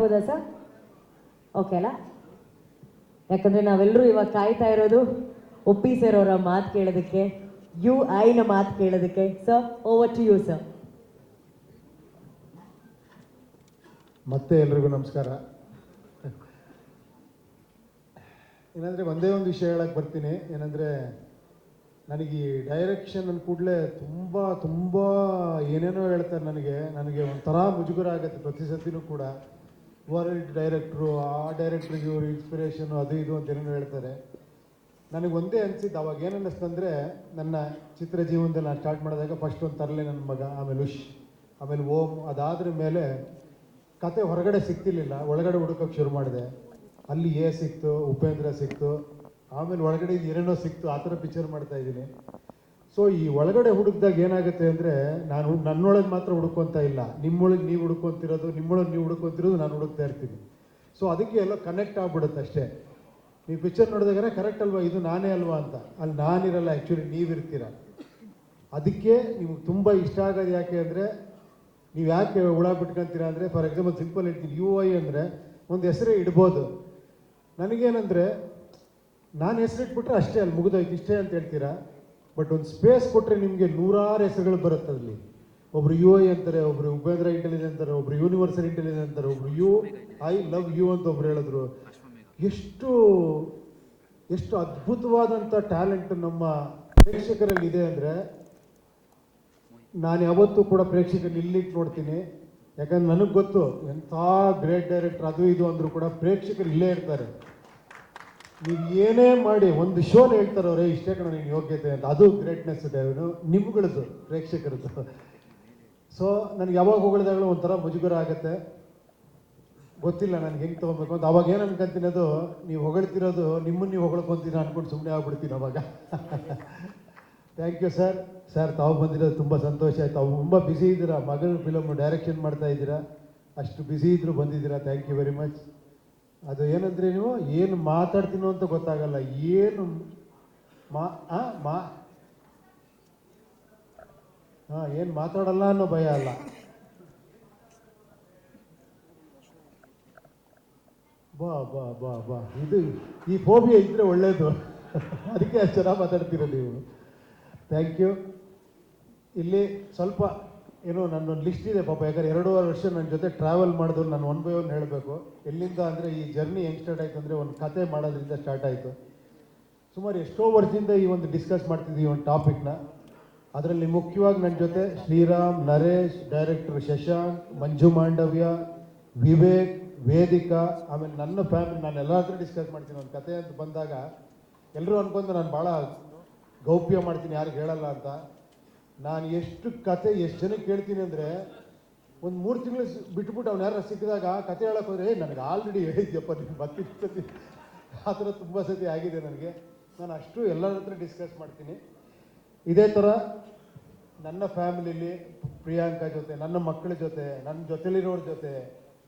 ಹೌದಾ sir? Okay ಅಲ್ಲ? ಯಾಕಂದ್ರೆ ನಾವೆಲ್ಲರೂ ಇವಾಗ ಕಾಯ್ತಾ ಇರೋದು ಒಪ್ಪಿ ಸರ್ ಅವರ ಮಾತು ಕೇಳೋದಕ್ಕೆ, ಯು ಐನ ಮಾತು ಕೇಳೋದಕ್ಕೆ. Sir over to you sir ಮತ್ತೆ ಎಲ್ರಿಗೂ ನಮಸ್ಕಾರ. ಏನಂದರೆ ಒಂದೇ ಒಂದು ವಿಷಯ ಹೇಳಕ್ಕೆ ಬರ್ತೀನಿ. ಏನಂದರೆ ನನಗೆ ಈ ಡೈರೆಕ್ಷನ್ ಅಂದ ಕೂಡಲೇ ತುಂಬ ತುಂಬ ಏನೇನೋ ಹೇಳ್ತಾರೆ ನನಗೆ. ನನಗೆ ಒಂಥರ ಮುಜುಗರ ಆಗುತ್ತೆ ಪ್ರತಿ ಸತಿನೂ ಕೂಡ. ವರ್ಲ್ಡ್ ಡೈರೆಕ್ಟ್ರು ಆ ಡೈರೆಕ್ಟ್ರಿಗೆ ಇವರು ಇನ್ಸ್ಪಿರೇಷನು ಅದು ಇದು ಅಂತ ಏನೇನು ಹೇಳ್ತಾರೆ. ನನಗೆ ಒಂದೇ ಅನಿಸಿದ್ದು, ಅವಾಗ ಏನು ಅನ್ನಿಸ್ತಂದರೆ ನನ್ನ ಚಿತ್ರ ಜೀವನದಲ್ಲಿ ನಾನು ಸ್ಟಾರ್ಟ್ ಮಾಡಿದಾಗ ಫಸ್ಟ್ ಒಂದು ತರಲೆ ನನ್ನ ಮಗ, ಆಮೇಲೆ ಉಷ್, ಆಮೇಲೆ ಓಮ್ ಅದಾದ್ರ ಮೇಲೆ ಕತೆ ಹೊರಗಡೆ ಸಿಗ್ತಿರ್ಲಿಲ್ಲ. ಒಳಗಡೆ ಹುಡುಕೋಕೆ ಶುರು ಮಾಡಿದೆ. ಅಲ್ಲಿ ಎ ಸಿಕ್ತು, ಉಪೇಂದ್ರ ಸಿಕ್ತು, ಆಮೇಲೆ ಒಳಗಡೆ ಏನೇನೋ ಸಿಕ್ತು, ಆ ಥರ ಪಿಕ್ಚರ್ ಮಾಡ್ತಾ ಇದ್ದೀನಿ. ಸೊ ಈ ಒಳಗಡೆ ಹುಡುಕ್ದಾಗ ಏನಾಗುತ್ತೆ ಅಂದರೆ, ನಾನು ನನ್ನೊಳಗೆ ಮಾತ್ರ ಹುಡುಕೊಂತ ಇಲ್ಲ. ನಿಮ್ಮೊಳಗೆ ನೀವು ಹುಡುಕೊಂತಿರೋದು ನಿಮ್ಮೊಳಗೆ ನೀವು ಹುಡ್ಕೊಂತಿರೋದು ನಾನು ಹುಡುಕ್ತಾ ಇರ್ತೀನಿ. ಸೊ ಅದಕ್ಕೆ ಎಲ್ಲ ಕನೆಕ್ಟ್ ಆಗ್ಬಿಡುತ್ತೆ ಅಷ್ಟೇ. ನೀವು ಪಿಕ್ಚರ್ ನೋಡಿದಾಗ ಕರೆಕ್ಟ್ ಅಲ್ವಾ, ಇದು ನಾನೇ ಅಲ್ವಾ ಅಂತ. ಅಲ್ಲಿ ನಾನಿರಲ್ಲ ಆ್ಯಕ್ಚುಲಿ ನೀವಿರ್ತೀರ. ಅದಕ್ಕೆ ನಿಮ್ಗೆ ತುಂಬ ಇಷ್ಟ ಆಗೋದು ಯಾಕೆ ಅಂದರೆ, ನೀವು ಯಾಕೆ ಹುಳ ಬಿಟ್ಕೊಂತೀರಾ ಅಂದರೆ ಫಾರ್ ಎಕ್ಸಾಂಪಲ್ ಸಿಂಪಲ್ ಹೇಳ್ತೀನಿ ಯು ಐ ಅಂದರೆ ಒಂದು ಹೆಸರೇ ಇಡ್ಬೋದು. ನನಗೇನಂದರೆ, ನಾನು ಹೆಸರಿಟ್ಬಿಟ್ರೆ ಅಷ್ಟೇ, ಅಲ್ಲಿ ಮುಗಿದೋಯ್ತು. ಇಷ್ಟೇ ಅಂತ ಹೇಳ್ತೀರಾ? ಬಟ್ ಒಂದು ಸ್ಪೇಸ್ ಕೊಟ್ಟರೆ ನಿಮಗೆ ನೂರಾರು ಹೆಸರುಗಳು ಬರುತ್ತೆ ಅಲ್ಲಿ. ಒಬ್ರು ಯು ಐ ಅಂತಾರೆ, ಒಬ್ರು ಉಪೇಂದ್ರ ಇಂಟೆಲಿಜೆನ್ಸ್ ಅಂತಾರೆ, ಒಬ್ರು ಯೂನಿವರ್ಸಲ್ ಇಂಟೆಲಿಜೆನ್ಸ್ ಅಂತಾರೆ, ಒಬ್ರು ಯು ಐ ಲವ್ ಯು ಅಂತ ಒಬ್ರು ಹೇಳಿದ್ರು. ಎಷ್ಟು ಎಷ್ಟು ಅದ್ಭುತವಾದಂಥ ಟ್ಯಾಲೆಂಟ್ ನಮ್ಮ ಪ್ರೇಕ್ಷಕರಲ್ಲಿ ಇದೆ ಅಂದರೆ, ನಾನು ಯಾವತ್ತೂ ಕೂಡ ಪ್ರೇಕ್ಷಕರು ಇಲ್ಲಿಟ್ಟು ನೋಡ್ತೀನಿ. ಯಾಕಂದ್ರೆ ನನಗೆ ಗೊತ್ತು ಎಂಥ ಗ್ರೇಟ್ ಡೈರೆಕ್ಟರ್ ಅದು ಇದು ಅಂದರೂ ಕೂಡ ಪ್ರೇಕ್ಷಕರು ಇಲ್ಲೇ ಇರ್ತಾರೆ. ನೀವು ಏನೇ ಮಾಡಿ ಒಂದು ಶೋನ ಹೇಳ್ತಾರೆ ಅವರೇ, ಇಷ್ಟೇ ಕಣ ನಿಮ್ಗೆ ಯೋಗ್ಯತೆ ಅಂತ. ಅದು ಗ್ರೇಟ್ನೆಸ್ ಇದೆ ನಿಮ್ಗಳದ್ದು, ಪ್ರೇಕ್ಷಕರದ್ದು. ಸೊ ನನಗೆ ಯಾವಾಗ ಹೊಗಳಿದಾಗಲೂ ಒಂಥರ ಮುಜುಗರ ಆಗುತ್ತೆ. ಗೊತ್ತಿಲ್ಲ ನನಗೆ ಹೆಂಗೆ ತೊಗೊಬೇಕು ಅಂತ. ಅವಾಗ ಏನು ಅನ್ಕೊಂತೀನಿ ಅದು, ನೀವು ಹೊಗಳ್ತಿರೋದು ನಿಮ್ಮನ್ನು ನೀವು ಹೊಗಳ್ಕೊಂತೀನಿ ಅನ್ಕೊಂಡು ಸುಮ್ಮನೆ ಆಗ್ಬಿಡ್ತೀನಿ ಅವಾಗ. ಥ್ಯಾಂಕ್ ಯು ಸರ್ ಸರ್ ತಾವು ಬಂದಿರೋದು ತುಂಬ ಸಂತೋಷ ಆಯ್ತು. ತಾವು ತುಂಬ ಬ್ಯುಸಿ ಇದ್ದೀರಾ? ಮಗಳ ಫಿಲಮ್ ಡೈರೆಕ್ಷನ್ ಮಾಡ್ತಾ ಇದ್ದೀರಾ? ಅಷ್ಟು ಬ್ಯುಸಿ ಇದ್ದರೂ ಬಂದಿದ್ದೀರಾ? ಥ್ಯಾಂಕ್ ಯು ವೆರಿ ಮಚ್ ಅದು ಏನಂದ್ರೆ ನೀವು ಏನು ಮಾತಾಡ್ತೀನೋ ಅಂತ ಗೊತ್ತಾಗಲ್ಲ. ಏನು ಮಾ ಮಾ ಹಾಂ ಏನು ಮಾತಾಡಲ್ಲ ಅನ್ನೋ ಭಯ ಅಲ್ಲ. ಬಾ ಬಾ ಬಾ ಬಾ. ಇದು ಈ ಫೋಬಿಯಾ ಇದ್ರೆ ಒಳ್ಳೇದು. ಅದಕ್ಕೆ ಚೆನ್ನಾಗಿ ಮಾತಾಡ್ತೀರ ನೀವು. ಥ್ಯಾಂಕ್ ಯು ಇಲ್ಲಿ ಸ್ವಲ್ಪ ಏನೋ ನನ್ನೊಂದು ಲಿಸ್ಟ್ ಇದೆ ಪಾಪ, ಯಾಕಂದ್ರೆ ಎರಡೂವರೆ ವರ್ಷ ನನ್ನ ಜೊತೆ ಟ್ರಾವೆಲ್ ಮಾಡಿದ್ರು, ನಾನು ಒನ್ ಬೈ ಒನ್ ಹೇಳಬೇಕು. ಎಲ್ಲಿಂದ ಅಂದರೆ ಈ ಜರ್ನಿ ಹೆಂಗೆ ಸ್ಟಾರ್ಟ್ ಆಯಿತು ಅಂದರೆ ಒಂದು ಕತೆ ಮಾಡೋದ್ರಿಂದ ಸ್ಟಾರ್ಟ್ ಆಯಿತು. ಸುಮಾರು ಎಷ್ಟೋ ವರ್ಷದಿಂದ ಈ ಒಂದು ಡಿಸ್ಕಸ್ ಮಾಡ್ತಿದ್ದೀವಿ ಒಂದು ಟಾಪಿಕ್ನ ಅದರಲ್ಲಿ ಮುಖ್ಯವಾಗಿ ನನ್ನ ಜೊತೆ ಶ್ರೀರಾಮ್, ನರೇಶ್ ಡೈರೆಕ್ಟರ್ ಶಶಾಂಕ್, ಮಂಜು ಮಾಂಡವ್ಯ, ವಿವೇಕ್, ವೇದಿಕಾ, ಆಮೇಲೆ ನನ್ನ ಫ್ಯಾಮಿಲಿ ನಾನು ಎಲ್ಲ ಡಿಸ್ಕಸ್ ಮಾಡ್ತೀನಿ, ಒಂದು ಕತೆ ಅಂತ ಬಂದಾಗ ಎಲ್ಲರೂ ಅನ್ಕೊಂಡು ನಾನು ಭಾಳ ಗೌಪ್ಯ ಮಾಡ್ತೀನಿ, ಯಾರಿಗೆ ಹೇಳಲ್ಲ ಅಂತ. ನಾನು ಎಷ್ಟು ಕತೆ ಎಷ್ಟು ಜನಕ್ಕೆ ಕೇಳ್ತೀನಿ ಅಂದರೆ ಒಂದು ಮೂರು ತಿಂಗಳು ಬಿಟ್ಬಿಟ್ಟು ಅವ್ನು ಯಾರು ಸಿಕ್ಕಿದಾಗ ಕತೆ ಹೇಳಕ್ಕೆ ಹೋದರೆ "ಏ, ನನಗೆ ಆಲ್ರೆಡಿ ಹೇಳಿದ್ಯಪ್ಪ ನೀನು ಮತ್ತೆ ಆ ಥರ ತುಂಬ ಸತಿ ಆಗಿದೆ ನನಗೆ. ನಾನು ಅಷ್ಟು ಎಲ್ಲರ ಹತ್ರ ಡಿಸ್ಕಸ್ ಮಾಡ್ತೀನಿ. ಇದೇ ಥರ ನನ್ನ ಫ್ಯಾಮಿಲಿಲಿ ಪ್ರಿಯಾಂಕಾ ಜೊತೆ ನನ್ನ ಮಕ್ಕಳ ಜೊತೆ ನನ್ನ ಜೊತೆಲಿರೋರ ಜೊತೆ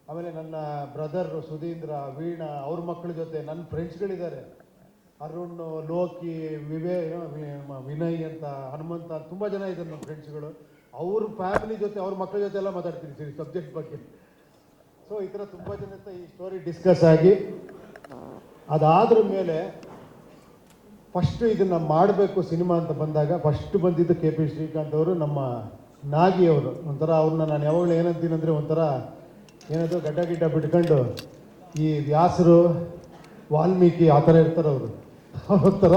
ಆಮೇಲೆ ನನ್ನ ಬ್ರದರ್ ಸುಧೀಂದ್ರ ವೀಣಾ ಅವ್ರ ಮಕ್ಕಳ ಜೊತೆ ನನ್ನ ಫ್ರೆಂಡ್ಸ್ಗಳಿದ್ದಾರೆ ಅರುಣ್, ಲೋಕಿ, ವಿವೇ ವಿನಯ್ ಅಂತ, ಹನುಮಂತ ತುಂಬ ಜನ ಇದ್ದಾರೆ ನಮ್ಮ ಫ್ರೆಂಡ್ಸ್ಗಳು ಅವ್ರ ಫ್ಯಾಮಿಲಿ ಜೊತೆ, ಅವ್ರ ಮಕ್ಕಳ ಜೊತೆ ಎಲ್ಲ ಮಾತಾಡ್ತೀನಿ ಸರಿ ಸಬ್ಜೆಕ್ಟ್ ಬಗ್ಗೆ. ಸೊ ಈ ಥರ ತುಂಬ ಜನ ಈ ಸ್ಟೋರಿ ಡಿಸ್ಕಸ್ ಆಗಿ, ಅದಾದ್ರ ಮೇಲೆ ಫಸ್ಟ್ ಇದನ್ನ ಮಾಡಬೇಕು ಸಿನಿಮಾ ಅಂತ ಬಂದಾಗ ಫಸ್ಟ್ ಬಂದಿದ್ದು ಕೆ ಪಿ ಶ್ರೀಕಾಂತ್ ಅವರು, ನಮ್ಮ ನಾಗಿ ಅವರು. ಒಂಥರ ಅವ್ರನ್ನ ನಾನು ಯಾವಾಗಲೂ ಏನಂತೀನಿ ಅಂದರೆ ಒಂಥರ ಏನದು, ಗಡ್ಡ ಗಿಡ್ಡ ಬಿಟ್ಕೊಂಡು ಈ ವ್ಯಾಸರು, ವಾಲ್ಮೀಕಿ ಆ ಥರ ಇರ್ತಾರೆ ಅವರು. ಒಂಥರ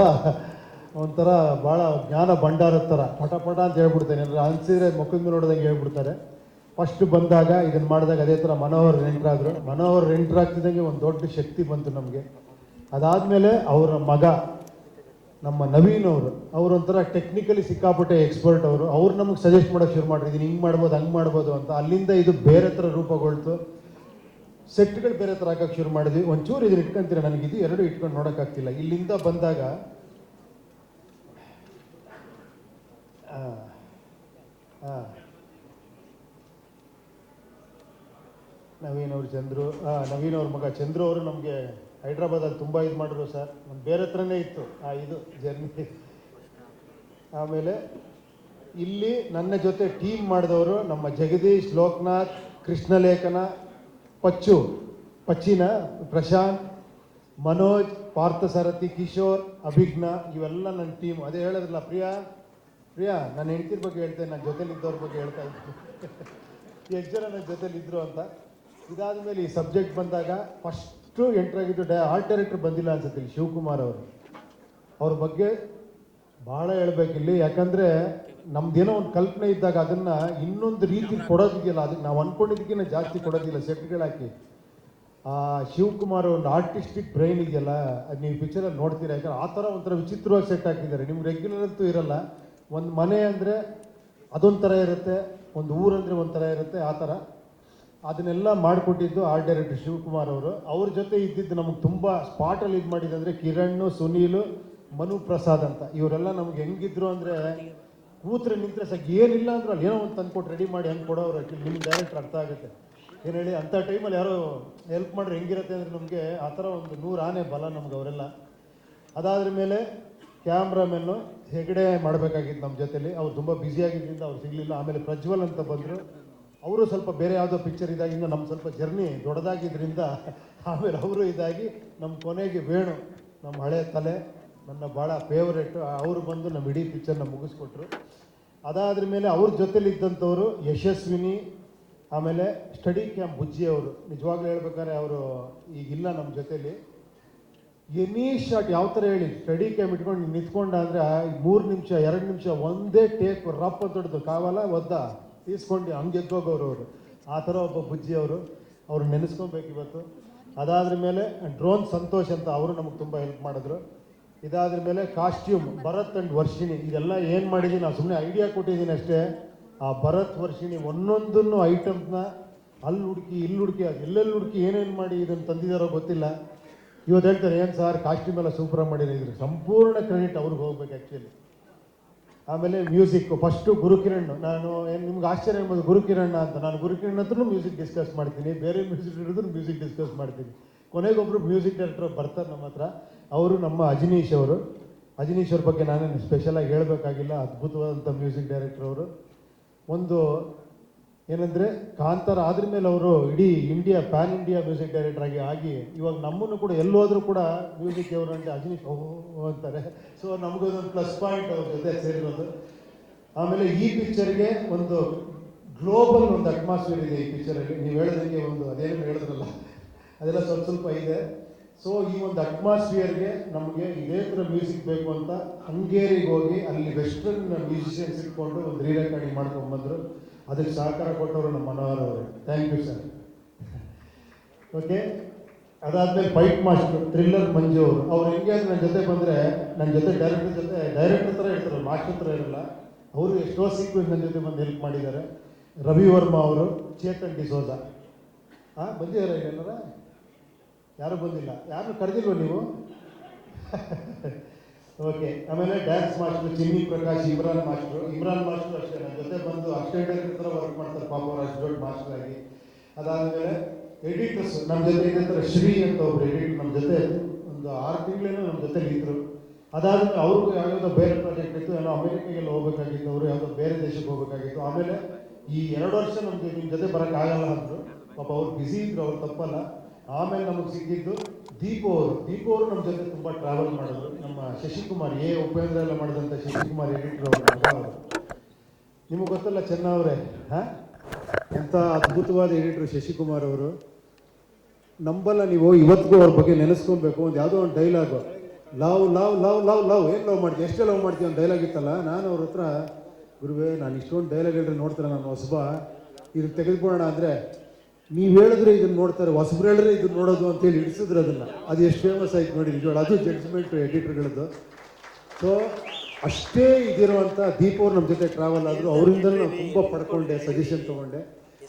ಒಂಥರ ಭಾಳ ಜ್ಞಾನ ಭಂಡಾರದ ಥರ. ಪಟ ಪಟ ಅಂತ ಹೇಳ್ಬಿಡ್ತೇನೆ. ಅಂದರೆ ಅನ್ಸಿದ್ರೆ ಮುಖದ ಮೇಲೆ ನೋಡಿದಂಗೆ ಹೇಳ್ಬಿಡ್ತಾರೆ. ಫಸ್ಟ್ ಬಂದಾಗ ಇದನ್ನು ಮಾಡಿದಾಗ ಅದೇ ಥರ ಮನೋಹರ್ ನೆಂಟರಾದರು ಮನೋಹರ್ ಆಗ್ತಿದ್ದಂಗೆ ಒಂದು ದೊಡ್ಡ ಶಕ್ತಿ ಬಂತು ನಮಗೆ. ಅದಾದಮೇಲೆ ಅವರ ಮಗ, ನಮ್ಮ ನವೀನ್ ಅವರು ಅವರೊಂಥರ ಟೆಕ್ನಿಕಲಿ ಸಿಕ್ಕಾಪಟ್ಟೆ ಎಕ್ಸ್ಪರ್ಟ್ ಅವರು. ಅವ್ರು ನಮಗೆ ಸಜೆಸ್ಟ್ ಮಾಡೋಕ್ಕೆ ಶುರು ಮಾಡಿರಿ ಇದನ್ನು ಹಿಂಗೆ ಮಾಡ್ಬೋದು, ಹಂಗೆ ಮಾಡ್ಬೋದು ಅಂತ. ಅಲ್ಲಿಂದ ಇದು ಬೇರೆ ಥರ ರೂಪುಗೊಳ್ತು. ಸೆಟ್ಗಳು ಬೇರೆ ಥರ ಹಾಕೋಕ್ಕೆ ಶುರು ಮಾಡಿದ್ವಿ. ಒಂಚೂರು ಇದನ್ನ ಇಟ್ಕೊಂತೀರ ಇದು ಎರಡು ಇಟ್ಕೊಂಡು ನೋಡೋಕ್ಕಾಗ್ತಿಲ್ಲ. ಇಲ್ಲಿಂದ ಬಂದಾಗ. ನವೀನ್ ಅವ್ರ ಚಂದ್ರು ಹಾಂ ನವೀನ್ ಅವ್ರ ಮಗ ಚಂದ್ರು ಅವರು ನಮಗೆ ಹೈದ್ರಾಬಾದಲ್ಲಿ ತುಂಬ ಇದು ಮಾಡಿದ್ರು ಸರ್. ಒಂದು ಬೇರೆ ಹತ್ರನೇ ಇತ್ತು ಆ ಇದು ಜರ್ನಿ. ಆಮೇಲೆ ಇಲ್ಲಿ ನನ್ನ ಜೊತೆ ಟೀಮ್ ಮಾಡಿದವರು ನಮ್ಮ ಜಗದೀಶ್ ಲೋಕನಾಥ್ ಕೃಷ್ಣಲೇಖನ ಪಚ್ಚು, ಪಚ್ಚಿನ, ಪ್ರಶಾಂತ್, ಮನೋಜ್, ಪಾರ್ಥಸಾರಥಿ, ಕಿಶೋರ್ ಅಭಿಜ್ಞ ಇವೆಲ್ಲ ನನ್ನ ಟೀಮ್ ಅದೇ ಹೇಳಿದ್ರಲ್ಲ ಪ್ರಿಯಾ? ಪ್ರಿಯಾ, ನಾನು ಹೆಂಡತಿರ ಬಗ್ಗೆ ಹೇಳ್ತೇನೆ ನನ್ನ ಜೊತೆಲಿ ಇದ್ದವ್ರ ಬಗ್ಗೆ ಹೇಳ್ತಾ ಇದ್ದೀನಿ ಎಷ್ಟು ಜನ ನನ್ನ ಜೊತೆಲಿ ಇದ್ರು ಅಂತ. ಇದಾದ ಮೇಲೆ ಈ ಸಬ್ಜೆಕ್ಟ್ ಬಂದಾಗ ಫಸ್ಟು ಎಂಟ್ರಾಗಿದ್ದು ಡ ಆರ್ಟ್ ಡೈರೆಕ್ಟರ್ ಬಂದಿಲ್ಲ ಅನ್ಸುತ್ತೆ ಶಿವಕುಮಾರ್ ಅವರು. ಅವ್ರ ಬಗ್ಗೆ ಭಾಳ ಹೇಳಬೇಕಿಲ್ಲಿ. ಯಾಕಂದ್ರೆ ನಮ್ದೇನೋ ಒಂದು ಕಲ್ಪನೆ ಇದ್ದಾಗ ಅದನ್ನ ಇನ್ನೊಂದು ರೀತಿ ಕೊಡೋದಿದೆಯಲ್ಲ ಅದಕ್ಕೆ ನಾವು ಅನ್ಕೊಂಡಿದ್ದಕ್ಕಿಂತ ಜಾಸ್ತಿ ಕೊಡೋದಿಲ್ಲ. ಸೆಟ್ಗಳಾಕಿ ಆ ಶಿವಕುಮಾರ್ ಒಂದು ಆರ್ಟಿಸ್ಟಿಕ್ ಬ್ರೈನ್ ಇದೆಯಲ್ಲ ಅದು ನೀವು ಪಿಕ್ಚರಲ್ಲಿ ನೋಡ್ತೀರಾ? ಯಾಕಂದ್ರೆ ಆ ಥರ ಒಂಥರ ವಿಚಿತ್ರವಾಗಿ ಸೆಟ್ ಹಾಕಿದ್ದಾರೆ. ನಿಮ್ಗೆ ರೆಗ್ಯುಲರ್ ಅಂತೂ ಇರಲ್ಲ. ಒಂದು ಮನೆ ಅಂದರೆ ಅದೊಂಥರ ಇರುತ್ತೆ ಒಂದು ಊರಂದರೆ ಒಂಥರ ಇರುತ್ತೆ ಆ ಥರ. ಅದನ್ನೆಲ್ಲ ಮಾಡಿಕೊಟ್ಟಿದ್ದು ಆರ್ಟ್ ಡೈರೆಕ್ಟರ್ ಶಿವಕುಮಾರ್ ಅವರು. ಅವ್ರ ಜೊತೆ ಇದ್ದಿದ್ದು ನಮಗೆ ತುಂಬ ಸ್ಪಾಟಲ್ಲಿ ಇದು ಮಾಡಿದ್ದಂದರೆ ಕಿರಣ್ ಸುನೀಲ್ ಮನು ಪ್ರಸಾದ್ ಅಂತ. ಇವರೆಲ್ಲ ನಮ್ಗೆ ಹೆಂಗಿದ್ರು ಅಂದರೆ ಕೂತ್ರೆ ನಿಂತರೆ ಸಗ್ ಏನಿಲ್ಲ ಅಂದ್ರೆ ಅಲ್ಲಿ ಏನೋ ಒಂದು ತಂದ್ಕೊಟ್ಟು ರೆಡಿ ಮಾಡಿ ಹೆಂಗೆ ಕೊಡೋರು ನಿಮ್ಗೆ ಡೈರೆಕ್ಟ್ ಅರ್ಥ ಆಗುತ್ತೆ. ಏನು ಹೇಳಿ, ಅಂಥ ಟೈಮಲ್ಲಿ ಯಾರೋ ಹೆಲ್ಪ್ ಮಾಡ್ರೆ ಹೆಂಗಿರುತ್ತೆ ಅಂದರೆ ನಮಗೆ ಆ ಥರ ಒಂದು ನೂರು ಆನೆ ಬಲ ನಮ್ಗೆ ಅವರೆಲ್ಲ. ಅದಾದ್ರ ಮೇಲೆ ಕ್ಯಾಮ್ರಾಮೆನ್ನು ಹೆಗಡೆ ಮಾಡಬೇಕಾಗಿತ್ತು ನಮ್ಮ ಜೊತೆಲಿ. ಅವ್ರು ತುಂಬ ಆಗಿದ್ದರಿಂದ ಅವ್ರು ಸಿಗಲಿಲ್ಲ. ಆಮೇಲೆ ಪ್ರಜ್ವಲ್ ಅಂತ ಬಂದರು. ಅವರು ಸ್ವಲ್ಪ ಬೇರೆ ಯಾವುದೋ ಪಿಕ್ಚರ್ ಇದಾಗಿಂದ ನಮ್ಮ ಸ್ವಲ್ಪ ಜರ್ನಿ ದೊಡ್ಡದಾಗಿದ್ದರಿಂದ ಆಮೇಲೆ ಅವರು ಇದಾಗಿ ನಮ್ಮ ಕೊನೆಗೆ ವೇಣು, ನಮ್ಮ ಹಳೆ ತಲೆ ನನ್ನ ಭಾಳ ಫೇವ್ರೇಟು ಅವರು ಬಂದು ನಮ್ಮ ಇಡೀ ಪಿಕ್ಚರ್ನ ಮುಗಿಸ್ಕೊಟ್ರು. ಅದಾದ್ರ ಮೇಲೆ ಅವ್ರ ಜೊತೆಲಿ ಇದ್ದಂಥವ್ರು ಯಶಸ್ವಿನಿ, ಆಮೇಲೆ ಸ್ಟಡಿ ಕ್ಯಾಂಪ್ ಬುಜ್ಜಿ ಅವರು. ನಿಜವಾಗ್ಲೂ ಹೇಳ್ಬೇಕಾದ್ರೆ ಅವರು ಈಗಿಲ್ಲ ನಮ್ಮ ಜೊತೆಲಿ. ಎನಿ ಶಾಟ್ ಯಾವ ಥರ ಹೇಳಿ ಸ್ಟಡಿ ಕ್ಯಾಂಪ್ ಇಟ್ಕೊಂಡು ನಿಂತ್ಕೊಂಡ ಅಂದರೆ ಮೂರು ನಿಮಿಷ, ಎರಡು ನಿಮಿಷ ಒಂದೇ ಟೇಕ್ ರಪ್ಪ ದೊಡ್ಡದು ಕಾವಲ್ಲ ಒದ್ದ ತೀಸ್ಕೊಂಡು ಹಂಗೆ ಎದ್ದೋಗೋರು ಅವರು. ಆ ಥರ ಒಬ್ಬ ಬುಜ್ಜಿ ಅವರು. ಅವ್ರು ನೆನೆಸ್ಕೊಬೇಕು ಇವತ್ತು. ಅದಾದ್ರ ಮೇಲೆ ಡ್ರೋನ್ ಸಂತೋಷ್ ಅಂತ ಅವರು ನಮಗೆ ತುಂಬ ಹೆಲ್ಪ್ ಮಾಡಿದ್ರು. ಇದಾದ್ರ ಮೇಲೆ ಕಾಸ್ಟ್ಯೂಮ್, ಭರತ್ ಅಂಡ್ ವರ್ಷಿಣಿ, ಇದೆಲ್ಲ ಏನು ಮಾಡಿದೀನಿ ನಾವು ಸುಮ್ಮನೆ ಐಡಿಯಾ ಕೊಟ್ಟಿದ್ದೀನಿ ಅಷ್ಟೇ. ಆ ಭರತ್, ವರ್ಷಿಣಿ ಒಂದೊಂದನ್ನು ಐಟಮ್ಸ್ನ ಅಲ್ಲಿ ಹುಡುಕಿ ಇಲ್ಲಿ ಹುಡುಕಿ ಎಲ್ಲೆಲ್ಲಿ ಹುಡುಕಿ, ಏನೇನು ಮಾಡಿ ಇದನ್ನು ತಂದಿದ್ದಾರೋ ಗೊತ್ತಿಲ್ಲ. ಇವತ್ತು ಹೇಳ್ತಾರೆ, ಏನು ಸರ್, ಕಾಸ್ಟ್ಯೂಮ್ ಎಲ್ಲ ಸೂಪರಾಗಿ ಇದ್ರೆ. ಸಂಪೂರ್ಣ ಕ್ರೆಡಿಟ್ ಅವ್ರಿಗೆ ಹೋಗ್ಬೇಕು ಆ್ಯಕ್ಚುಲಿ ಆಮೇಲೆ ಮ್ಯೂಸಿಕ್ ಫಸ್ಟು ಗುರುಕಿರಣ್, ನಾನು ಏನು, ನಿಮ್ಗೆ ಆಶ್ಚರ್ಯ ಎಂಬುದು ಗುರುಕಿರಣ್ ಅಂತ. ನಾನು ಗುರುಕಿರಣ್ ಹತ್ರನೂ ಮ್ಯೂಸಿಕ್ ಡಿಸ್ಕಸ್ ಮಾಡ್ತೀನಿ. ಬೇರೆ ಮ್ಯೂಸಿಕ್ ಹಿಡಿದ್ರು ಮ್ಯೂಸಿಕ್ ಡಿಸ್ಕಸ್ ಮಾಡ್ತೀನಿ. ಕೊನೆಗೊಬ್ಬರು ಮ್ಯೂಸಿಕ್ ಡೈರೆಕ್ಟರ್ ಬರ್ತಾರೆ ನಮ್ಮ ಹತ್ರ. ಅವರು ನಮ್ಮ ಅಜನೀಶ್ ಅವರು. ಅಜನೀಶ್ ಅವ್ರ ಬಗ್ಗೆ ನಾನೇನು ಸ್ಪೆಷಲಾಗಿ ಹೇಳಬೇಕಾಗಿಲ್ಲ, ಅದ್ಭುತವಾದಂಥ ಮ್ಯೂಸಿಕ್ ಡೈರೆಕ್ಟರ್ ಅವರು. ಒಂದು ಏನಂದರೆ ಕಾಂತಾರ ಆದ್ರ ಮೇಲೆ ಅವರು ಇಡೀ India pan India music director ಆಗಿ ಆಗಿ ಇವಾಗ ನಮ್ಮನ್ನು ಕೂಡ ಎಲ್ಲೋದ್ರೂ ಕೂಡ ಮ್ಯೂಸಿಕ್ ಅವರು ಅಂತ ಅಜನೀಶ್ ಓಹೋ ಅಂತಾರೆ. ಸೊ ನಮಗೊಂದೊಂದು ಪ್ಲಸ್ ಪಾಯಿಂಟ್ ಅವ್ರ ಜೊತೆ ಸೇರಿರೋದು. ಆಮೇಲೆ ಈ ಪಿಕ್ಚರ್ಗೆ ಒಂದು ಗ್ಲೋಬಲ್ ಒಂದು ಅಟ್ಮಾಸ್ಫಿಯರ್ ಇದೆ ಈ ಪಿಕ್ಚರಲ್ಲಿ ನೀವು ಹೇಳೋದಕ್ಕೆ ಒಂದು, ಅದೇನು ಹೇಳಿದ್ರಲ್ಲ. ಅದೆಲ್ಲ ಸ್ವಲ್ಪ ಸ್ವಲ್ಪ ಇದೆ. ಸೊ ಈ ಒಂದು ಅಟ್ಮಾಸ್ಫಿಯರ್ಗೆ ನಮಗೆ ಇದೇ ಥರ ಮ್ಯೂಸಿಕ್ ಬೇಕು ಅಂತ ಹಂಗೇರಿಗೆ ಹೋಗಿ ಅಲ್ಲಿ ವೆಸ್ಟರ್ನ್ ಮ್ಯೂಸಿಷಿಯನ್ಸ್ ಇಟ್ಕೊಂಡು ಒಂದು ರೀ ರೆಕಾರ್ಡಿಂಗ್ ಮಾಡ್ಕೊಂಡು ಬಂದರು. ಅದಕ್ಕೆ ಸಹಕಾರ ಕೊಟ್ಟವರು ನಮ್ಮ ಮನೋಹರ್ ಅವರು. ಥ್ಯಾಂಕ್ ಯು ಸರ್ ಓಕೆ ಅದಾದಮೇಲೆ ಪೈಪ್ ಮಾಸ್ಟರ್ ಥ್ರಿಲ್ಲರ್ ಮಂಜು ಅವರು ಅವ್ರು ಹೆಂಗೆ ನನ್ನ ಜೊತೆ ಬಂದರೆ ನನ್ನ ಜೊತೆ ಡೈರೆಕ್ಟರ್ ಜೊತೆ ಡೈರೆಕ್ಟರ್ ಥರ ಇರ್ತಾರೆ ಮಾಸ್ಟರ್ ಥರ ಇರಲ್ಲ ಅವರು ಎಷ್ಟೋ ಸೀಕ್ವೆನ್ಸ್ ನನ್ನ ಜೊತೆ ಬಂದು ಹೆಲ್ಪ್ ಮಾಡಿದ್ದಾರೆ. ರವಿ ವರ್ಮಾ ಅವರು, ಚೇತನ್ ಡಿಸೋಜಾ. ಹಾಂ ಬಂದಿದ್ದಾರೆ ಎಲ್ಲರ? ಯಾರು ಬಂದಿಲ್ಲ? ಯಾರು ಕರೆದಿಲ್ವ ನೀವು? ಓಕೆ ಆಮೇಲೆ dance master Chinni Prakash, Imran master Imran master ಅಷ್ಟೇ ನನ್ನ ಜೊತೆ ಬಂದು ಅಷ್ಟೇ ಡೈರೆಕ್ಟರ್ ವರ್ಕ್ ಮಾಡ್ತಾರೆ ಪಾಪ ಅವರು ಅಷ್ಟು ಮಾಸ್ಟರ್ ಆಗಿ. ಅದಾದಮೇಲೆ ಎಡಿಟರ್ಸ್ ನಮ್ಮ ಜೊತೆ ಏನಂತಾರೆ ಶ್ರೀ ಅಂತ ಒಬ್ರು ಎಡಿಟರ್ ನಮ್ಮ ಜೊತೆ ಒಂದು ಆರು ತಿಂಗಳೇನೋ ನಮ್ಮ ಜೊತೆ ಇದ್ರು. ಅದಾದ್ಮೇಲೆ ಅವ್ರಿಗೂ ಯಾವುದೋ ಬೇರೆ ಪ್ರಾಜೆಕ್ಟ್ ಇತ್ತು, ಏನೋ ಅಮೆರಿಕಾಗೆಲ್ಲ ಹೋಗ್ಬೇಕಾಗಿತ್ತು, ಅವರು ಯಾವುದೋ ಬೇರೆ ದೇಶಕ್ಕೆ ಹೋಗ್ಬೇಕಾಗಿತ್ತು. ಆಮೇಲೆ ಈ ಎರಡು ವರ್ಷ ನಮಗೆ ನಿಮ್ಮ ಜೊತೆ ಬರೋಕ್ಕಾಗಲ್ಲ ಅಂದರು. ಪಾಪ ಅವ್ರು ಬ್ಯುಸಿ ಇದ್ರು, ಅವ್ರು ತಪ್ಪಲ್ಲ. ಆಮೇಲೆ ನಮಗೆ ಸಿಕ್ಕಿದ್ದು ದೀಪು ಅವರು ದೀಪು ಅವರು ನಮ್ಮ ಜೊತೆ ತುಂಬ ಟ್ರಾವೆಲ್ ಮಾಡಿದ್ರು. ನಮ್ಮ ಶಶಿಕುಮಾರ್ ಎ ಉಪೇಂದ್ರ ಎಲ್ಲ ಮಾಡಿದಂಥ ಶಶಿಕುಮಾರ್ ಎಡಿಟರ್ ಅವರು ಮಗ ಅವರು. ನಿಮಗೆ ಗೊತ್ತಲ್ಲ ಚೆನ್ನವರೇ ಹಾಂ? ಎಂಥ ಅದ್ಭುತವಾದ ಎಡಿಟರ್ ಶಶಿಕುಮಾರ್ ಅವರು. ನಂಬಲ್ಲ ನೀವು, ಇವತ್ತಿಗೂ ಅವ್ರ ಬಗ್ಗೆ ನೆನೆಸ್ಕೊಬೇಕು ಒಂದು ಯಾವುದೋ ಒಂದು dialogue love love love love love. ಏನು ಲವ್ ಮಾಡ್ತೀವಿ ಎಷ್ಟೇ ಲವ್ ಮಾಡ್ತೀವಿ ಒಂದು ಡೈಲಾಗ್ ಇತ್ತಲ್ಲ? ನಾನು ಅವ್ರ ಹತ್ರ, ಗುರುವೇ, ನಾನು ಇಷ್ಟೊಂದು ಡೈಲಾಗ್ ಹೇಳಿದ್ರೆ ನೋಡ್ತಾರೆ ನಾನು ಹೊಸಬ. ಇದು ತೆಗೆದುಕೊಳ್ಳೋಣ ಅಂದರೆ ನೀವು ಹೇಳಿದ್ರೆ ಇದನ್ನ ನೋಡ್ತಾರೆ, ಹೊಸಬ್ರು ಹೇಳಿದ್ರೆ ಇದನ್ನ ನೋಡೋದು ಅಂತೇಳಿ ಇಡಿಸಿದ್ರು ಅದನ್ನ. ಅದು ಎಷ್ಟು ಫೇಮಸ್ ಆಯ್ತು ನೋಡಿ, ನಿಜವಾಗ್ಲೂ. ಅದು ಜಡ್ಜ್ಮೆಂಟ್ ಎಡಿಟರ್ಗಳದ್ದು ಸೊ ಅಷ್ಟೇ ಇದಿರುವಂಥ ದೀಪವ್ರು ನಮ್ಮ ಜೊತೆ ಟ್ರಾವೆಲ್ ಆದರು. ಅವರಿಂದ ನಾನು ತುಂಬ ಪಡ್ಕೊಂಡೆ ಸಜೆಷನ್ ತೊಗೊಂಡೆ.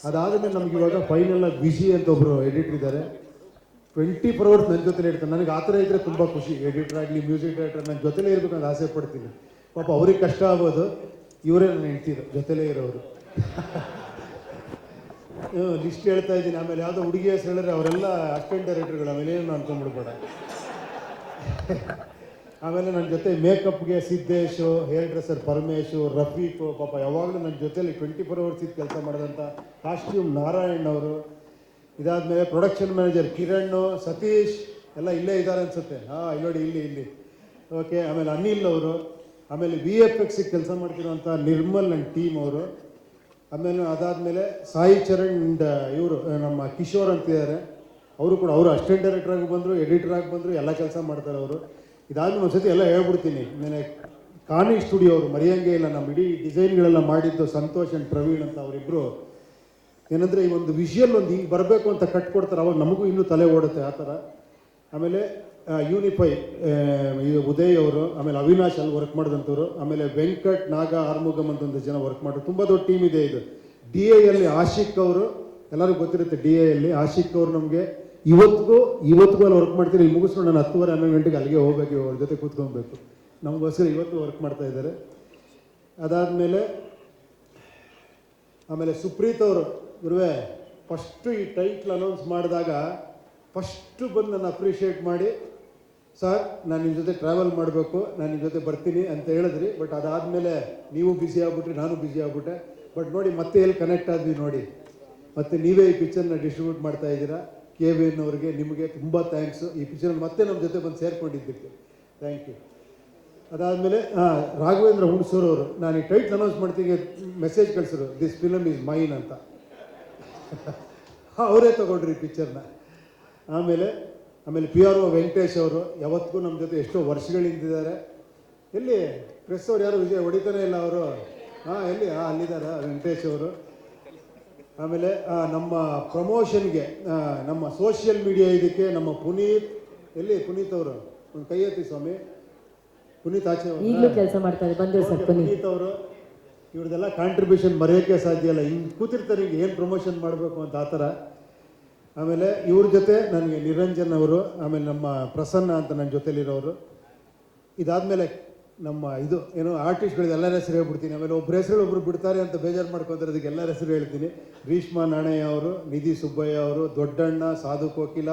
ಅದಾದಮೇಲೆ ನಮ್ಗೆ ಇವಾಗ ಫೈನಲ್ ಆಗಿ ವಿಜಿ ಅಂತ ಒಬ್ಬರು ಎಡಿಟರ್ ಇದ್ದಾರೆ. ಟ್ವೆಂಟಿ ಫೋರ್ ಅವರ್ಸ್ ನನ್ನ ಜೊತೆ ಇರ್ತಾರೆ. ನನಗೆ ಆ ಥರ ಇದ್ದರೆ ತುಂಬ ಖುಷಿ. ಎಡಿಟರ್ ಆಗಲಿ ಮ್ಯೂಸಿಕ್ ಡೈರೆಕ್ಟರ್ ನನ್ನ ಜೊತೆಲೇ ಇರಬೇಕು ಅಂತ ಆಸೆ ಪಡ್ತೀನಿ. ಪಾಪ ಅವ್ರಿಗೆ ಕಷ್ಟ ಆಗೋದು. ಇವರೇ ನನ್ನ ಹೆಂಡ್ತಿದ್ರು ಜೊತೆಲೇ ಇರೋರು. ಲಿಸ್ಟ್ ಹೇಳ್ತಾ ಇದ್ದೀನಿ. ಆಮೇಲೆ ಯಾವುದೋ ಹುಡುಗಿ ಹೆಸರು ಹೇಳಿದ್ರೆ ಅವರೆಲ್ಲ ಅಸ್ಟೆಂಟ್ ಡೈರೆಕ್ಟರ್ಗಳು ಆಮೇಲೆ ಏನು ಅನ್ಕೊಂಡ್ಬಿಡ್ಬೇಡ ಆಮೇಲೆ ನನ್ನ ಜೊತೆ ಮೇಕಪ್ಗೆ ಸಿದ್ದೇಶು ಹೇರ್ ಡ್ರೆಸ್ಸರ್ ಪರಮೇಶು, ರಫೀಕು, ಪಾಪ ಯಾವಾಗಲೂ ನನ್ನ ಜೊತೆಯಲ್ಲಿ ಟ್ವೆಂಟಿ ಫೋರ್ ಅವರ್ಸ್ ಇದ್ದು ಕೆಲಸ ಮಾಡಿದಂಥ ಕಾಸ್ಟ್ಯೂಮ್ ನಾರಾಯಣ್ ಅವರು. ಇದಾದ್ಮೇಲೆ ಪ್ರೊಡಕ್ಷನ್ ಮ್ಯಾನೇಜರ್ ಕಿರಣ್ ಸತೀಶ್, ಎಲ್ಲ ಇಲ್ಲೇ ಇದ್ದಾರೆ ಅನ್ಸುತ್ತೆ. ಹಾಂ, ಇಲ್ಲಿ ನೋಡಿ, ಇಲ್ಲಿ ಇಲ್ಲಿ. ಓಕೆ ಆಮೇಲೆ ಅನಿಲ್ ಅವರು. ಆಮೇಲೆ ವಿ ಎಫ್ ಎಕ್ಸಿಗೆ ಕೆಲಸ ಮಾಡ್ತಿರುವಂಥ ನಿರ್ಮಲ್ ನನ್ನ ಟೀಮ್ ಅವರು. ಆಮೇಲೆ ಅದಾದಮೇಲೆ ಸಾಯಿ ಚರಣ್ ಇವರು ನಮ್ಮ ಕಿಶೋರ್ ಅಂತಿದ್ದಾರೆ. ಅವರು ಕೂಡ, ಅವರು ಅಸಿಸ್ಟೆಂಟ್ ಡೈರೆಕ್ಟರ್ ಆಗಿ ಬಂದರು, ಎಡಿಟರ್ ಆಗಿ ಬಂದರು, ಎಲ್ಲ ಕೆಲಸ ಮಾಡ್ತಾರೆ ಅವರು. ಇದಾದ್ಮೇಲೆ ಒಂದ್ಸತಿ ಎಲ್ಲ ಹೇಳ್ಬಿಡ್ತೀನಿ ನೆನೆ ಕಾನಿ ಸ್ಟುಡಿಯೋ ಅವರು, ಮರೆಯಂಗೆ ಇಲ್ಲ, ನಮ್ಮ ಇಡೀ ಡಿಸೈನ್ಗಳೆಲ್ಲ ಮಾಡಿದ್ದು ಸಂತೋಷ್ ಅಂಡ್ ಪ್ರವೀಣ್ ಅಂತ ಅವರಿಬ್ಬರು ಏನಂದರೆ ಈ ಒಂದು ವಿಷಯಲ್ ಒಂದು ಹಿಂಗೆ ಬರಬೇಕು ಅಂತ ಕಟ್ಕೊಡ್ತಾರೆ, ಅವಾಗ ನಮಗೂ ಇನ್ನೂ ತಲೆ ಓಡುತ್ತೆ ಆ ಥರ. ಆಮೇಲೆ ಯೂನಿಫೈ ಇದು ಉದಯ್ ಅವರು, ಆಮೇಲೆ ಅವಿನಾಶ್ ಅಲ್ಲಿ ವರ್ಕ್ ಮಾಡಿದಂಥವ್ರು ಆಮೇಲೆ ವೆಂಕಟ್, ನಾಗ ಆರ್ಮುಗಮ್ ಅಂತ ಒಂದು ಜನ ವರ್ಕ್ ಮಾಡಿದ್ರು ತುಂಬ ದೊಡ್ಡ ಟೀಮ್ ಇದೆ ಇದು. ಡಿ ಎಲ್ಲಿ ಆಶಿಕ್ ಅವರು, ಎಲ್ಲರಿಗೂ ಗೊತ್ತಿರುತ್ತೆ ಡಿ ಎಲ್ಲಿ ಆಶಿಕ್ ಅವರು ನಮಗೆ ಇವತ್ತಿಗೂ ಇವತ್ತಿಗೂ ಅಲ್ಲಿ ವರ್ಕ್ ಮಾಡ್ತೀನಿ ಇಲ್ಲಿ ಮುಗಿಸ್ಕೊಂಡು ನಾನು ಹತ್ತುವರೆ, ಹನ್ನೊಂದು ಗಂಟೆಗೆ ಅಲ್ಲಿಗೆ ಹೋಗಬೇಕು ಅವ್ರ ಜೊತೆ ಕೂತ್ಕೊಬೇಕು ನಮಗೋಸ್ಕರ ಇವತ್ತು ವರ್ಕ್ ಮಾಡ್ತಾ ಇದ್ದಾರೆ. ಅದಾದಮೇಲೆ, ಆಮೇಲೆ ಸುಪ್ರೀತ್ ಅವರು, ಗುರುವೆ ಫಸ್ಟು ಈ ಟೈಟ್ಲ್ ಅನೌನ್ಸ್ ಮಾಡಿದಾಗ ಫಸ್ಟು ಬಂದು ನನ್ನ ಅಪ್ರಿಷಿಯೇಟ್ ಮಾಡಿ ಸರ್, ನಾನು ನಿಮ್ಮ ಜೊತೆ ಟ್ರಾವೆಲ್ ಮಾಡಬೇಕು, ನಾನು ನಿಮ್ಮ ಜೊತೆ ಬರ್ತೀನಿ ಅಂತ ಹೇಳಿದ್ರಿ ಬಟ್ ಅದಾದಮೇಲೆ ನೀವು ಬ್ಯುಸಿ ಆಗ್ಬಿಟ್ರಿ, ನಾನು ಬ್ಯುಸಿ ಆಗ್ಬಿಟ್ಟೆ. ಬಟ್ ನೋಡಿ, ಮತ್ತೆ ಎಲ್ಲಿ ಕನೆಕ್ಟ್ ಆದ್ವಿ ನೋಡಿ. ಮತ್ತೆ ನೀವೇ ಈ ಪಿಕ್ಚರ್ನ ಡಿಸ್ಟ್ರಿಬ್ಯೂಟ್ ಮಾಡ್ತಾ ಇದ್ದೀರಾ? ಕೆ ವಿ ಎನ್ ಅವರಿಗೆ ನಿಮಗೆ ತುಂಬ ಥ್ಯಾಂಕ್ಸು ಈ ಪಿಕ್ಚರ್ ಮತ್ತೆ ನಮ್ಮ ಜೊತೆ ಬಂದು ಸೇರ್ಕೊಂಡಿದ್ದಕ್ಕೆ. ಥ್ಯಾಂಕ್ ಯು ಅದಾದಮೇಲೆ ರಾಘವೇಂದ್ರ ಹುಣಸೂರು ಅವರು, ನಾನು ಈ ಟೈಟ್ ಅನೌನ್ಸ್ ಮಾಡ್ತೀನಿ ಮೆಸೇಜ್ ಕಳಿಸಿದ್ರು ದಿಸ್ ಫಿಲಮ್ ಈಸ್ ಮೈನ್ ಅಂತ. ಅವರೇ ತಗೊಂಡ್ರಿ ಈ ಪಿಕ್ಚರ್ನ ಆಮೇಲೆ ಆಮೇಲೆ ಪಿ ಆರ್ ಒ ವೆಂಕಟೇಶ್ ಅವರು ಯಾವತ್ತಿಗೂ ನಮ್ಮ ಜೊತೆ ಎಷ್ಟೋ ವರ್ಷಗಳಿಂದಿದ್ದಾರೆ. ಎಲ್ಲಿ ಪ್ರೆಸ್ ಅವರು ಯಾರು ವಿಜಯ ಹೊಡಿತಾನೆ ಇಲ್ಲ ಅವರು? ಹಾಂ ಎಲ್ಲಿ? ಹಾಂ ಅಲ್ಲಿದ್ದಾರೆ ವೆಂಕಟೇಶ್ ಅವರು. ಆಮೇಲೆ ನಮ್ಮ ಪ್ರಮೋಷನ್ಗೆ ನಮ್ಮ ಸೋಷಿಯಲ್ ಮೀಡಿಯಾ ಇದಕ್ಕೆ ನಮ್ಮ ಪುನೀತ್ ಎಲ್ಲಿ ಪುನೀತ್ ಅವರು? ಒಂದು ಕೈ ಎತ್ತಿ ಸ್ವಾಮಿ. ಪುನೀತ್ ಆಚೆ ಕೆಲಸ ಮಾಡ್ತಾರೆ ಪುನೀತ್. ಅವರು ಇವ್ರದೆಲ್ಲ ಕಾಂಟ್ರಿಬ್ಯೂಷನ್ ಮರೆಯೋಕ್ಕೆ ಸಾಧ್ಯ ಇಲ್ಲ. ಹಿಂಗೆ ಕೂತಿರ್ತಾರೆ ಹಿಂಗೆ ಏನು ಪ್ರಮೋಷನ್ ಮಾಡಬೇಕು ಅಂತ ಆ ಥರ. ಆಮೇಲೆ ಇವ್ರ ಜೊತೆ ನನಗೆ ನಿರಂಜನ್ ಅವರು, ಆಮೇಲೆ ನಮ್ಮ ಪ್ರಸನ್ನ ಅಂತ ನನ್ನ ಜೊತೆಲಿರೋರು. ಇದಾದಮೇಲೆ ನಮ್ಮ ಇದು, ಏನು ಆರ್ಟಿಸ್ಟ್ಗಳಿಗೆ ಎಲ್ಲರ ಹೆಸರು ಹೇಳ್ಬಿಡ್ತೀನಿ. ಆಮೇಲೆ ಒಬ್ಬರ ಹೆಸರು ಒಬ್ರು ಬಿಡ್ತಾರೆ ಅಂತ ಬೇಜಾರು ಅದಕ್ಕೆ ಎಲ್ಲರ ಹೆಸರು ಹೇಳ್ತೀನಿ. ರೀಷ್ಮಾ ನಾಣಯ್ಯ ಅವರು, ನಿಧಿ ಸುಬ್ಬಯ್ಯ ಅವರು, ದೊಡ್ಡಣ್ಣ, ಸಾಧು ಕೋಕಿಲ.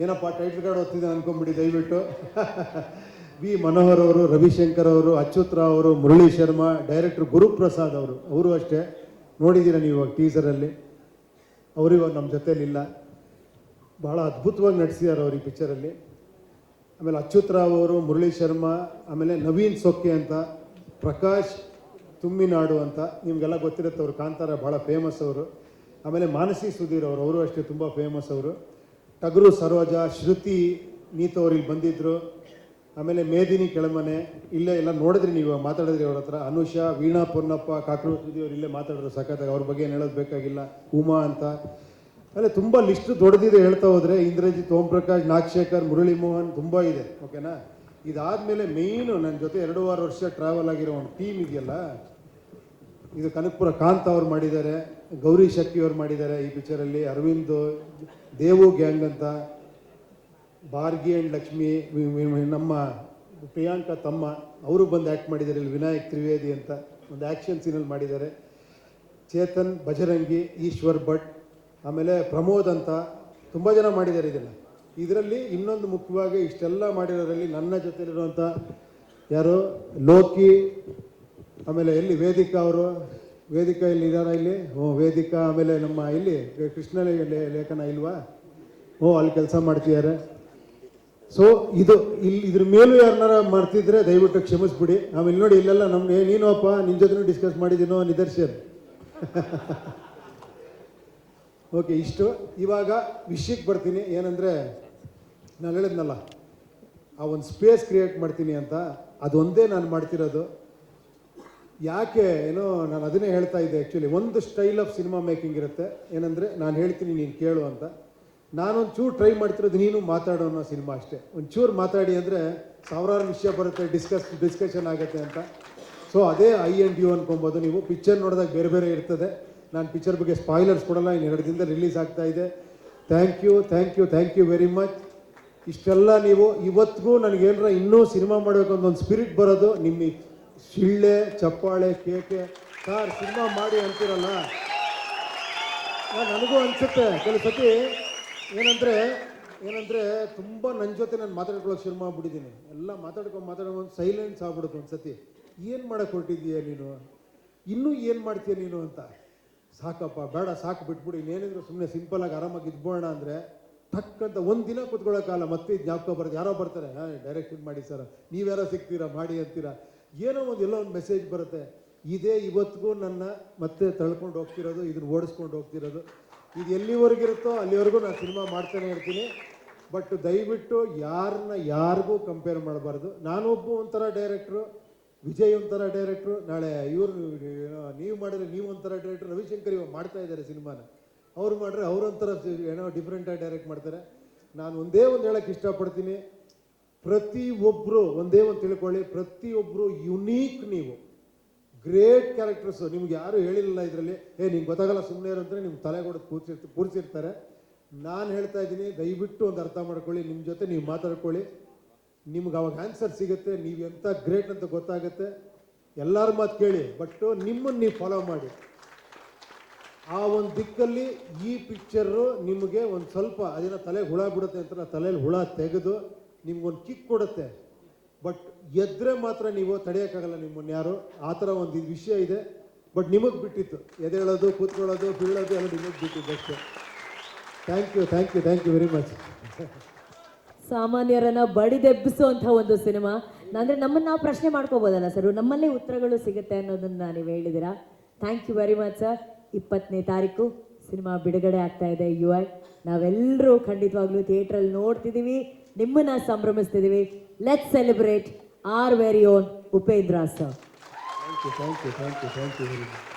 ಏನಪ್ಪ ಟೈಟ್ಲ್ ಕಾರ್ಡ್ ಓದ್ತಿದ್ದೆ ಅನ್ಕೊಂಬಿಡಿ ದಯವಿಟ್ಟು. ವಿ ಮನೋಹರ್ ಅವರು, ರವಿಶಂಕರ್ ಅವರು ಅಚ್ಯುತ್ ರಾವ್ ಅವರು, ಮುರಳಿ ಶರ್ಮಾ ಡೈರೆಕ್ಟರ್ ಗುರುಪ್ರಸಾದ್ ಅವರು. ಅವರು ಅಷ್ಟೇ. ನೋಡಿದ್ದೀರಾ ನೀವು ಇವಾಗ ಟೀಸರಲ್ಲಿ ಅವರಿವಾಗ ನಮ್ಮ ಜೊತೆಲಿಲ್ಲ. ಬಹಳ ಅದ್ಭುತವಾಗಿ ನಟಿಸಿದ್ದಾರೆ ಅವರು ಈ ಪಿಕ್ಚರಲ್ಲಿ ಆಮೇಲೆ ಅಚ್ಯುತ್ ರಾವ್ ಅವರು, ಮುರಳಿ ಶರ್ಮಾ, ಆಮೇಲೆ ನವೀನ್ ಸೊಕ್ಕೆ ಅಂತ, ಪ್ರಕಾಶ್ ತುಮ್ಮಿನಾಡು ಅಂತ, ನಿಮಗೆಲ್ಲ ಗೊತ್ತಿರುತ್ತೆ ಅವರು ಕಾಂತಾರ ಭಾಳ ಫೇಮಸ್ ಅವರು. ಆಮೇಲೆ ಮಾನಸಿ ಸುಧೀರ್ ಅವರು ಅವರು ಅಷ್ಟೇ ತುಂಬ ಫೇಮಸ್ ಅವರು. ಟಗರು ಸರೋಜ, ಶ್ರುತಿ, ನೀತ ಅವರು ಇಲ್ಲಿ ಬಂದಿದ್ದರು ಆಮೇಲೆ ಮೇದಿನಿ ಕೆಳಮನೆ, ಇಲ್ಲೇ ಎಲ್ಲ ನೋಡಿದ್ರಿ ನೀವು, ಮಾತಾಡಿದ್ರಿ ಅವ್ರ ಹತ್ರ. ಅನುಷಾ, ವೀಣಾ ಪೊನ್ನಪ್ಪ ಕಾಕರು ಸುದಿ ಅವರು ಇಲ್ಲೇ ಮಾತಾಡಿದ್ರು ಸಖತ್ತಾಗಿ. ಅವ್ರ ಬಗ್ಗೆ ಏನು ಹೇಳೋದು ಬೇಕಾಗಿಲ್ಲ. ಉಮಾ ಅಂತ. ಆಮೇಲೆ ತುಂಬ ಲಿಸ್ಟ್ ದೊಡ್ಡದಿದೆ ಹೇಳ್ತಾ ಹೋದರೆ ಇಂದ್ರಜಿತ್ ಓಂ ಪ್ರಕಾಶ್ ನಾಗಶೇಖರ್ ಮುರಳಿ ಮೋಹನ್ ತುಂಬ ಇದೆ ಓಕೆನಾ ಇದಾದ್ಮೇಲೆ ಮೇಯ್ನು ನನ್ನ ಜೊತೆ ಎರಡೂವರೆ ವರ್ಷ ಟ್ರಾವೆಲ್ ಆಗಿರೋ ಒಂದು ಟೀಮ್ ಇದೆಯಲ್ಲ, ಇದು ಕನಕಪುರ ಕಾಂತ್ ಅವ್ರು ಮಾಡಿದ್ದಾರೆ, ಗೌರಿ ಶಕ್ತಿ ಅವ್ರು ಮಾಡಿದ್ದಾರೆ ಈ ಪಿಕ್ಚರಲ್ಲಿ ಅರವಿಂದ್, ದೇವು ಗ್ಯಾಂಗ್ ಅಂತ, ಭಾರ್ಗಿ ಆ್ಯಂಡ್ ಲಕ್ಷ್ಮಿ ನಮ್ಮ ಪ್ರಿಯಾಂಕಾ ತಮ್ಮ, ಅವರು ಬಂದು ಆ್ಯಕ್ಟ್ ಮಾಡಿದ್ದಾರೆ, ಇಲ್ಲಿ ವಿನಾಯಕ್ ತ್ರಿವೇದಿ ಅಂತ, ಒಂದು ಆ್ಯಕ್ಷನ್ ಸೀನಲ್ಲಿ ಮಾಡಿದ್ದಾರೆ. ಚೇತನ್ ಬಜರಂಗಿ ಈಶ್ವರ್ ಭಟ್ ಆಮೇಲೆ ಪ್ರಮೋದ್ ಅಂತ ತುಂಬ ಜನ ಮಾಡಿದ್ದಾರೆ ಇದನ್ನು. ಇದರಲ್ಲಿ ಇನ್ನೊಂದು ಮುಖ್ಯವಾಗಿ ಇಷ್ಟೆಲ್ಲ ಮಾಡಿರೋರಲ್ಲಿ ನನ್ನ ಜೊತೆಲಿರುವಂಥ ಯಾರು? ಲೋಕಿ, ಆಮೇಲೆ ಎಲ್ಲಿ ವೇದಿಕಾ ಅವರು? ವೇದಿಕಾ ಇಲ್ಲಿ ಇದ್ದಾರಾ ಇಲ್ಲಿ? ಹ್ಞೂ ವೇದಿಕಾ ಆಮೇಲೆ ನಮ್ಮ ಇಲ್ಲಿ ಕೃಷ್ಣ ಲೇಖನ ಇಲ್ವಾ? ಹ್ಞೂ ಅಲ್ಲಿ ಕೆಲಸ ಮಾಡ್ತಿದ್ದಾರೆ. ಸೊ ಇದು ಇಲ್ಲಿ ಇದ್ರ ಮೇಲೂ ಯಾರನ್ನಾರ ಮಾಡ್ತಿದ್ರೆ ದಯವಿಟ್ಟು ಕ್ಷಮಿಸ್ಬಿಡಿ. ಆಮೇಲೆ ನೋಡಿ ಇಲ್ಲೆಲ್ಲ ನಮ್ಮ ನೀನು ಅಪ್ಪ ನಿನ್ನ ಜೊತೆ ಡಿಸ್ಕಸ್ ಮಾಡಿದ್ದೀನೋ ನಿದರ್ಶನ್. ಓಕೆ, ಇಷ್ಟು. ಇವಾಗ ವಿಷಯಕ್ಕೆ ಬರ್ತೀನಿ. ಏನಂದರೆ ನಾನು ಹೇಳಿದ್ನಲ್ಲ, ಆ ಒಂದು ಸ್ಪೇಸ್ ಕ್ರಿಯೇಟ್ ಮಾಡ್ತೀನಿ ಅಂತ. ಅದೊಂದೇ ನಾನು ಮಾಡ್ತಿರೋದು. ಯಾಕೆ, ಏನೋ ನಾನು ಅದನ್ನೇ ಹೇಳ್ತಾ ಇದ್ದೆ ಆ್ಯಕ್ಚುಲಿ ಒಂದು ಸ್ಟೈಲ್ ಆಫ್ ಸಿನಿಮಾ ಮೇಕಿಂಗ್ ಇರುತ್ತೆ. ಏನಂದರೆ ನಾನು ಹೇಳ್ತೀನಿ, ನೀನು ಕೇಳು ಅಂತ. ನಾನೊಂದು ಚೂರು ಟ್ರೈ ಮಾಡ್ತಿರೋದು, ನೀನು ಮಾತಾಡೋ ಅನ್ನೋ ಸಿನಿಮಾ ಅಷ್ಟೇ. ಒಂಚೂರು ಮಾತಾಡಿ ಅಂದರೆ ಸಾವಿರಾರು ವಿಷಯ ಬರುತ್ತೆ ಡಿಸ್ಕಸ್ ಡಿಸ್ಕಷನ್ ಆಗುತ್ತೆ ಅಂತ. ಸೊ ಅದೇ ಐ ಆ್ಯಂಡ್ ಯು ಅನ್ಕೊಬೋದು ನೀವು. ಪಿಕ್ಚರ್ ನೋಡಿದಾಗ ಬೇರೆ ಬೇರೆ ಇರ್ತದೆ. ನಾನು ಪಿಕ್ಚರ್ ಬಗ್ಗೆ ಸ್ಪಾಯ್ಲರ್ಸ್ ಕೊಡಲ್ಲ, ಇನ್ನು ಎರಡು ದಿನದಲ್ಲಿ ರಿಲೀಸ್ ಆಗ್ತಾ ಇದೆ. Thank you thank you thank you very much ಇಷ್ಟೆಲ್ಲ ನೀವು, ಇವತ್ತಿಗೂ ನನಗೇನಾರ ಇನ್ನೂ ಸಿನಿಮಾ ಮಾಡಬೇಕು ಅಂತ ಒಂದು ಸ್ಪಿರಿಟ್ ಬರೋದು ನಿಮ್ಮ ಶಿಳ್ಳೆ, ಚಪ್ಪಾಳೆ, ಕೇಕೆ. ಸಾರ್ ಸಿನಿಮಾ ಮಾಡಿ ಅಂತೀರಲ್ಲ? ನಾನ್ ನನಗೂ ಅನಿಸುತ್ತೆ, ಕೆಲವು ಸತಿ ಏನಂದರೆ ಏನಂದರೆ ತುಂಬ ನನ್ನ ಜೊತೆ ನಾನು ಮಾತಾಡ್ಕೊಳ್ಳೋಕೆ ಶುರು ಮಾಡಿಬಿಟ್ಟಿದ್ದೀನಿ ಎಲ್ಲ ಮಾತಾಡ್ಕೊಂಡು ಮಾತಾಡ್ಕೊಂಡು ಸೈಲೆನ್ಸ್ ಆಗ್ಬಿಡುತ್ತೆ ಒಂದು ಸತಿ ಏನು ಮಾಡೋಕ್ಕೆ ಹೊರಟಿದ್ದೀಯ ನೀನು? ಇನ್ನೂ ಏನು ಮಾಡ್ತೀಯ ನೀನು ಅಂತ? ಸಾಕಪ್ಪ, ಬೇಡ, ಸಾಕು, ಬಿಟ್ಬಿಡಿ. ಇನ್ನೇನಿದ್ರು ಸುಮ್ಮನೆ ಸಿಂಪಲ್ ಆಗಿ ಆರಾಮಾಗಿ ಇದ್ಬೋಣ ಅಂದರೆ ಟಕ್ಕಂತ ಒಂದು ದಿನ ಕುತ್ಕೊಳ್ಳೋಕಾಲ ಮತ್ತೆ ಜ್ಞಾಪಕ ಬರ್ತದೆ ಯಾರೋ ಬರ್ತಾರೆ ಡೈರೆಕ್ಷನ್ ಮಾಡಿ ಸರ್. ನೀವ್ಯಾರೋ ಸಿಗ್ತೀರಾ, ಮಾಡಿ ಅಂತೀರಾ. ಏನೋ ಒಂದು ಎಲ್ಲೋ ಒಂದು ಮೆಸೇಜ್ ಬರುತ್ತೆ. ಇದೇ ಇವತ್ತಿಗೂ ನನ್ನ ಮತ್ತೆ ತಳ್ಕೊಂಡು ಹೋಗ್ತಿರೋದು, ಇದನ್ನ ಓಡಿಸ್ಕೊಂಡು ಹೋಗ್ತಿರೋದು. ಇದು ಎಲ್ಲಿವರೆಗಿರುತ್ತೋ ಅಲ್ಲಿವರೆಗೂ ನಾನು ಸಿನಿಮಾ ಮಾಡ್ತಾನೆ ಇರ್ತೀನಿ ಬಟ್ ದಯವಿಟ್ಟು ಯಾರನ್ನ ಯಾರಿಗೂ ಕಂಪೇರ್ ಮಾಡಬಾರ್ದು. ನಾನೊಬ್ಬ ಒಂಥರ ಡೈರೆಕ್ಟ್ರು ವಿಜಯ್ ಒಂಥರ ಡೈರೆಕ್ಟ್ರು, ನಾಳೆ ಇವರು ನೀವು ಮಾಡಿದ್ರೆ ನೀವು ಒಂಥರ ಡೈರೆಕ್ಟ್ರು ರವಿಶಂಕರ್ ಇವಾಗ ಮಾಡ್ತಾ ಇದ್ದಾರೆ ಸಿನಿಮಾನ. ಅವ್ರು ಮಾಡ್ರೆ ಅವರೊಂಥರ ಏನೋ ಡಿಫ್ರೆಂಟಾಗಿ ಡೈರೆಕ್ಟ್ ಮಾಡ್ತಾರೆ. ನಾನು ಒಂದೇ ಒಂದು ಹೇಳಕ್ಕೆ ಇಷ್ಟಪಡ್ತೀನಿ. ಪ್ರತಿ ಒಬ್ಬರು ಒಂದೇ ಒಂದು ತಿಳ್ಕೊಳ್ಳಿ. ಪ್ರತಿಯೊಬ್ಬರು ಯುನೀಕ್ ನೀವು. ಗ್ರೇಟ್ ಕ್ಯಾರೆಕ್ಟರ್ಸು ನಿಮ್ಗೆ ಯಾರು ಹೇಳಿಲ್ಲ ಇದರಲ್ಲಿ. ಏ ನಿಮ್ಗೆ ಗೊತ್ತಾಗಲ್ಲ ಸುಮ್ಮನೆ ಇರು ನಿಮ್ಮ ತಲೆ ಕೊಡೋದು ಕೂರ್ಸಿರ್ತ ಕೂರಿಸಿರ್ತಾರೆ. ನಾನು ಹೇಳ್ತಾ ಇದ್ದೀನಿ, ದಯವಿಟ್ಟು ಒಂದು ಅರ್ಥ ಮಾಡ್ಕೊಳ್ಳಿ. ನಿಮ್ಮ ಜೊತೆ ನೀವು ಮಾತಾಡ್ಕೊಳ್ಳಿ. ನಿಮ್ಗೆ ಅವಾಗ ಆನ್ಸರ್ ಸಿಗುತ್ತೆ, ನೀವು ಎಂಥ ಗ್ರೇಟ್ ಅಂತ ಗೊತ್ತಾಗುತ್ತೆ. ಎಲ್ಲರ ಮಾತು ಕೇಳಿ ಬಟ್ ನಿಮ್ಮನ್ನು ನೀವು ಫಾಲೋ ಮಾಡಿ. ಆ ಒಂದು ದಿಕ್ಕಲ್ಲಿ ಈ ಪಿಕ್ಚರು ನಿಮಗೆ ಒಂದು ಸ್ವಲ್ಪ ಅದೇನೋ ತಲೆಗೆ ಹುಳ ಬಿಡುತ್ತೆ ಅಂತ ತಲೆಯಲ್ಲಿ ಹುಳ ತೆಗೆದು ನಿಮ್ಗೊಂದು ಕಿಕ್ ಕೊಡುತ್ತೆ. ಬಟ್ ಎದ್ರೆ ಮಾತ್ರ ನೀವು ತಡೆಯೋಕ್ಕಾಗಲ್ಲ ನಿಮ್ಮನ್ನು ಯಾರು, ಆ ಥರ ಒಂದು ವಿಷಯ ಇದೆ. ಬಟ್ ನಿಮಗೆ ಬಿಟ್ಟಿತ್ತು. ಎದೇಳೋದು ಕೂತ್ಕೊಳ್ಳೋದು, ಬೀಳೋದು, ಎಲ್ಲ ನಿಮಗೆ ಬಿಟ್ಟಿದ್ದು ಅಷ್ಟೇ. Thank you thank you thank you very much ಸಾಮಾನ್ಯರನ್ನ ಬಡಿದೆಬ್ಬಿಸುವಂಥ ಒಂದು ಸಿನಿಮಾ. ಅಂದ್ರೆ ನಮ್ಮನ್ನ ನಾವು ಪ್ರಶ್ನೆ ಮಾಡ್ಕೋಬೋದಲ್ಲ ಸರ್? ನಮ್ಮಲ್ಲೇ ಉತ್ತರಗಳು ಸಿಗುತ್ತೆ ಅನ್ನೋದನ್ನ ನೀವು ಹೇಳಿದಿರಾ thank you very much sir ಇಪ್ಪತ್ತನೇ ತಾರೀಕು ಸಿನಿಮಾ ಬಿಡುಗಡೆ ಆಗ್ತಾ ಇದೆ ಯು ಐ ನಾವೆಲ್ಲರೂ ಖಂಡಿತವಾಗ್ಲೂ ಥಿಯೇಟ್ರಲ್ಲಿ ನೋಡ್ತಿದ್ದೀವಿ ನಿಮ್ಮನ್ನ ಸಂಭ್ರಮಿಸ್ತಿದ್ದೀವಿ let celebrate our very own Upendra sir thank you thank you thank you thank you very